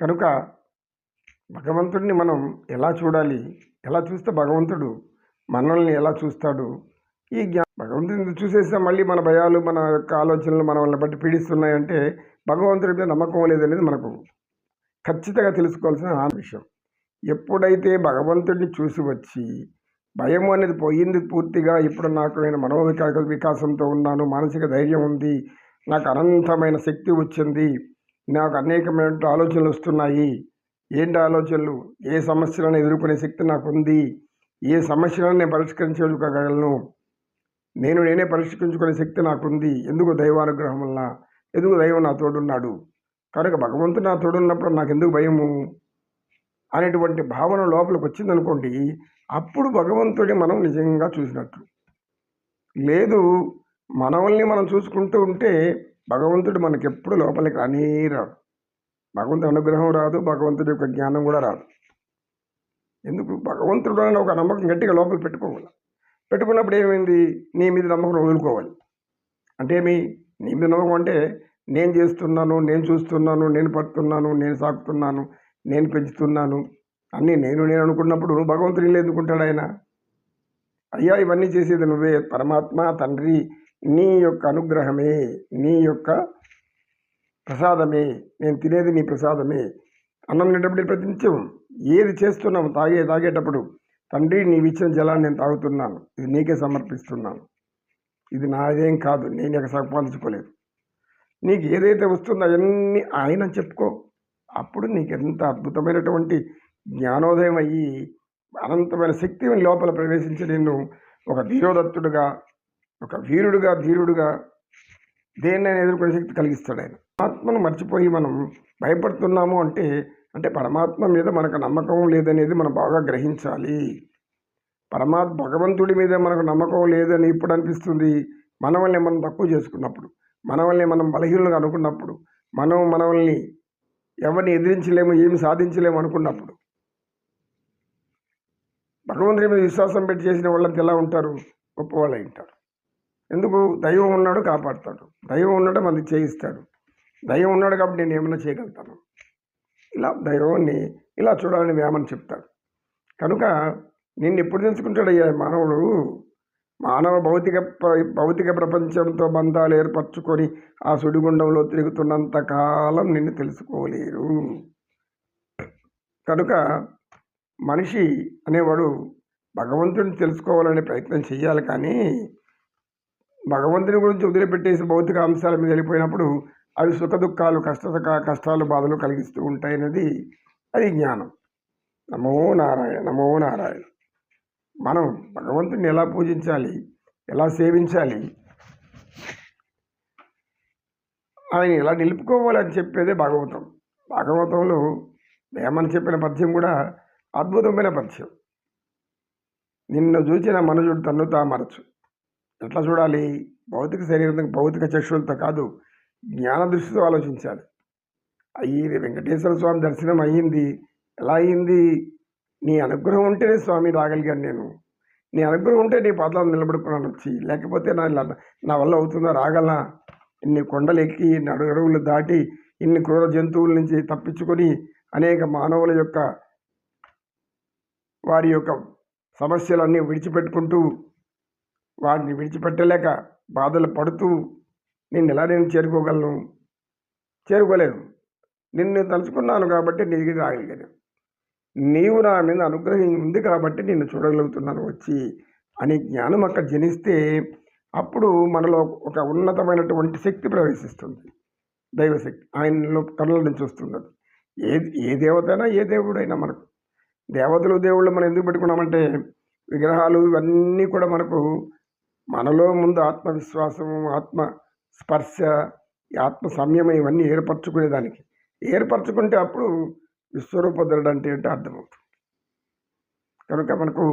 కనుక భగవంతుడిని మనం ఎలా చూడాలి? ఎలా చూస్తే భగవంతుడు మనల్ని ఎలా చూస్తాడు? ఈ జ్ఞా భగవంతుడిని చూసేస్తే మళ్ళీ మన భయాలు మన యొక్క ఆలోచనలు మనల్ని బట్టి పీడిస్తున్నాయంటే భగవంతుడి మీద నమ్మకం లేదనేది మనకు ఖచ్చితంగా తెలుసుకోవాల్సిన ఆ విషయం. ఎప్పుడైతే భగవంతుడిని చూసి వచ్చి భయం అనేది పోయింది పూర్తిగా ఇప్పుడు నాకు నేను మనోవికా వికాసంతో ఉన్నాను మానసిక ధైర్యం ఉంది నాకు అనంతమైన శక్తి వచ్చింది నాకు అనేకమైన ఆలోచనలు వస్తున్నాయి. ఏంటి ఆలోచనలు? ఏ సమస్యలను ఎదుర్కొనే శక్తి నాకు ఉంది ఏ సమస్యలను నేను పరిష్కరించగలను? నేను నేనే పరిష్కరించుకునే శక్తి నాకుంది. ఎందుకు దైవానుగ్రహం వల్ల ఎందుకు దైవం నా తోడున్నాడు? కనుక భగవంతుడు నా తోడున్నప్పుడు నాకు ఎందుకు భయము? అనేటువంటి భావన లోపలికి వచ్చిందనుకోండి అప్పుడు భగవంతుడి మనం నిజంగా చూసినట్లు లేదు మనల్ని మనం చూసుకుంటూ ఉంటే భగవంతుడు మనకి ఎప్పుడు లోపలికి రానే రాడు. భగవంతుడి అనుగ్రహం రాదు భగవంతుడి యొక్క జ్ఞానం కూడా రాదు. ఎందుకు? భగవంతుడు అని ఒక నమ్మకం గట్టిగా లోపల పెట్టుకోవాలి. పెట్టుకున్నప్పుడు ఏమైంది? నీ మీద నమ్మకం వదులుకోవాలి. అంటే ఏమి? నీ మీద నమ్మకం అంటే నేను చేస్తున్నాను నేను చూస్తున్నాను నేను పడుతున్నాను నేను సాకుతున్నాను నేను పెంచుతున్నాను. అన్నీ నేను నేను అనుకున్నప్పుడు భగవంతుడు ఎందుకుంటాడు ఆయన? అయ్యా ఇవన్నీ చేసేది నువ్వే. పరమాత్మ తండ్రి నీ యొక్క అనుగ్రహమే నీ యొక్క ప్రసాదమే నేను తినేది నీ ప్రసాదమే అన్నం తినేటప్పుడు ప్రతి నిత్యం ఏది చేస్తున్నాము తాగే తాగేటప్పుడు తండ్రి నీవు ఇచ్చిన జలాన్ని నేను తాగుతున్నాను. ఇది నీకే సమర్పిస్తున్నాను. ఇది నాదేం కాదు. నేను ఇక సంపాదించుకోలేదు. నీకు ఏదైతే వస్తుందో అవన్నీ ఆయన చెప్పుకో. అప్పుడు నీకు ఎంత అద్భుతమైనటువంటి జ్ఞానోదయం అయ్యి అనంతమైన శక్తిని లోపల ప్రవేశించి నేను ఒక ధీరోదత్తుడుగా ఒక వీరుడుగా ధీరుడుగా దేన్నైనా ఎదుర్కొనే శక్తి కలిగిస్తాడు ఆయన. ఆత్మను మర్చిపోయి మనం భయపడుతున్నాము అంటే అంటే పరమాత్మ మీద మనకు నమ్మకం లేదనేది మనం బాగా గ్రహించాలి. పరమాత్మ భగవంతుడి మీద మనకు నమ్మకం లేదని ఇప్పుడు అనిపిస్తుంది. మనవల్ని మనం తక్కువ చేసుకున్నప్పుడు మనవల్ని మనం బలహీనులుగా అనుకున్నప్పుడు మనం మనల్ని ఎవరిని ఎదిరించలేము ఏమి సాధించలేము అనుకున్నప్పుడు. భగవంతుడి మీద విశ్వాసం పెట్టి చేసిన వాళ్ళంతా ఎలా ఉంటారు? గొప్పవాళ్ళు ఉంటారు. ఎందుకు? దైవం ఉన్నాడు కాపాడుతాడు. దైవం ఉన్నాడు మనకి చేయిస్తాడు. దైవం ఉన్నాడు కాబట్టి నేను ఏమైనా చేయగలుగుతాను? ఇలా దైవాన్ని ఇలా చూడాలని వేమని చెప్తాడు. కనుక నిన్ను ఎప్పుడు తెలుసుకుంటాడయ్యా మానవుడు? మానవ భౌతిక భౌతిక ప్రపంచంతో బంధాలు ఏర్పరచుకొని ఆ సుడిగుండంలో తిరుగుతున్నంత కాలం నిన్ను తెలుసుకోలేరు. కనుక మనిషి అనేవాడు భగవంతుడిని తెలుసుకోవాలనే ప్రయత్నం చేయాలి కానీ భగవంతుని గురించి వదిలిపెట్టేసి భౌతిక అంశాల మీద వెళ్ళిపోయినప్పుడు అవి సుఖ దుఃఖాలు కష్ట కష్టాలు బాధలు కలిగిస్తూ ఉంటాయనేది అది జ్ఞానం. నమో నారాయణ నమో నారాయణ. మనం భగవంతుని ఎలా పూజించాలి? ఎలా సేవించాలి? ఆయన ఎలా నిలుపుకోవాలి అని చెప్పేదే భాగవతం. భాగవతంలో వేమని చెప్పిన పద్యం కూడా అద్భుతమైన పద్యం. నిన్ను చూచిన మనుషుడు తన్ను తామరచు ఎట్లా చూడాలి? భౌతిక శరీరం భౌతిక చక్షులతో కాదు జ్ఞాన దృష్టితో ఆలోచించాలి. అయ్యి వెంకటేశ్వర స్వామి దర్శనం అయ్యింది. ఎలా అయ్యింది? నీ అనుగ్రహం ఉంటేనే స్వామి రాగలిగాను నేను. నీ అనుగ్రహం ఉంటే నీ పాదాలు నిలబడుకున్నాను. వచ్చి లేకపోతే నా నా వల్ల అవుతుందో రాగలనా? ఇన్ని కొండలు ఎక్కి ఇన్ని అడుగడుగులు దాటి ఇన్ని క్రూర జంతువుల నుంచి తప్పించుకొని అనేక మానవుల యొక్క వారి యొక్క సమస్యలన్నీ విడిచిపెట్టుకుంటూ వాటిని విడిచిపెట్టలేక బాధలు పడుతూ నేను ఎలా నేను చేరుకోగలను? చేరుకోలేను నిన్ను తలుచుకున్నాను కాబట్టి నీ దగ్గర రాగలిగాను. నీవు నా మీద అనుగ్రహం ఉంది కాబట్టి నిన్ను చూడగలుగుతున్నాను వచ్చి అనే జ్ఞానం అక్కడ జనిస్తే అప్పుడు మనలో ఒక ఉన్నతమైనటువంటి శక్తి ప్రవేశిస్తుంది. దైవశక్తి. ఆయనలో కళ్ళ నుంచి వస్తున్నది. ఏ ఏ దేవతైనా ఏ దేవుడైనా మనకు. దేవతలు దేవుళ్ళు మనం ఎందుకు పెట్టుకున్నామంటే విగ్రహాలు ఇవన్నీ కూడా మనకు మనలో ముందు ఆత్మవిశ్వాసం ఆత్మ స్పర్శ ఆత్మ సంయమం ఇవన్నీ ఏర్పరచుకునేదానికి ఏర్పరచుకుంటే అప్పుడు విశ్వరూపధరుడు అంటే ఏంటో అర్థమవుతుంది. కనుక మనకు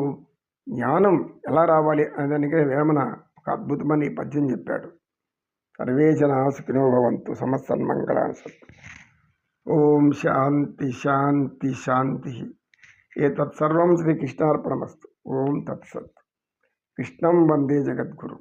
జ్ఞానం ఎలా రావాలి అనే దానికి వేమన ఒక అద్భుతమైన పద్యం చెప్పాడు. సర్వేజన సుఖినో భవంతు సమస్సన్మంగళాన్ని సత్తు ఓం శాంతి శాంతి శాంతి. ఏతత్సర్వం శ్రీకృష్ణార్పణమస్తు ఓం తత్సత్ कृष्णम वंदे जगत गुरु